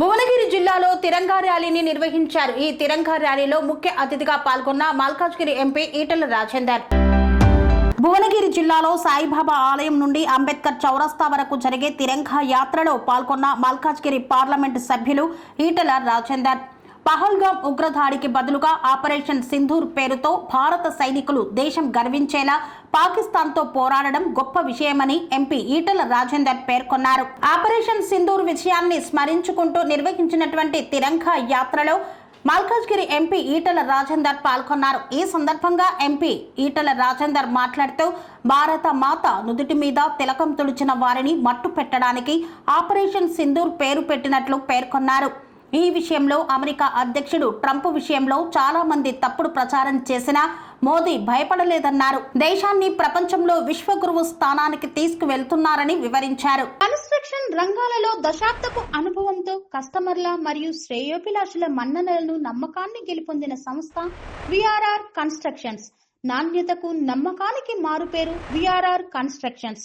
భువనగిరి జిల్లాలో తిరంగా ర్యాలీని నిర్వహించారు. ఈ తిరంగా ర్యాలీలో ముఖ్య అతిథిగా పాల్గొన్న మల్కాజ్గిరి ఎంపీ ఈటల రాజేందర్. భువనగిరి జిల్లాలో సాయిబాబా ఆలయం నుండి అంబేద్కర్ చౌరస్తా వరకు జరిగే తిరంగా యాత్రలో పాల్గొన్న మల్కాజ్గిరి పార్లమెంటు సభ్యులు ఈటల రాజేందర్. పహల్గాం ఉగ్రదాడికి బదులుగా ఆపరేషన్ సింధూర్ పేరుతో భారత సైనికులు దేశం గర్వించేలా పాకిస్తాన్తో పోరాడడం గొప్ప విషయమని ఎంపీ ఈటల రాజేందర్ పేర్కొన్నారు. ఆపరేషన్ సింధూర్ విషయాన్ని స్మరించుకుంటూ నిర్వహించినటువంటి తిరంగా యాత్రలో మల్కాజ్గిరి ఎంపీ ఈటల రాజేందర్ పాల్గొన్నారు. ఈ సందర్భంగా ఎంపీ ఈటల రాజేందర్ మాట్లాడుతూ భారత మాత నుదుటి మీద తిలకం తుడిచిన వారిని మట్టు పెట్టడానికి ఆపరేషన్ సింధూర్ పేరు పెట్టినట్లు పేర్కొన్నారు. ఈ విషయంలో అమెరికా అధ్యక్షుడు ట్రంప్ విషయంలో చాలా మంది తప్పుడు ప్రచారం చేసినా మోదీ భయపడలేదన్నారు. దేశాన్ని ప్రపంచంలో విశ్వగురువు స్థానానికి తీసుకువెళ్తున్నారని వివరించారు. కన్స్ట్రక్షన్ రంగాలలో దశాబ్దపు అనుభవంతో కస్టమర్ల మరియు శ్రేయోభిలాషుల మన్ననలను నమ్మకాన్ని గెలుపొందిన సంస్థ విఆర్ఆర్ కన్స్ట్రక్షన్స్. నాణ్యతకు నమ్మకానికి మారుపేరు VRR constructions.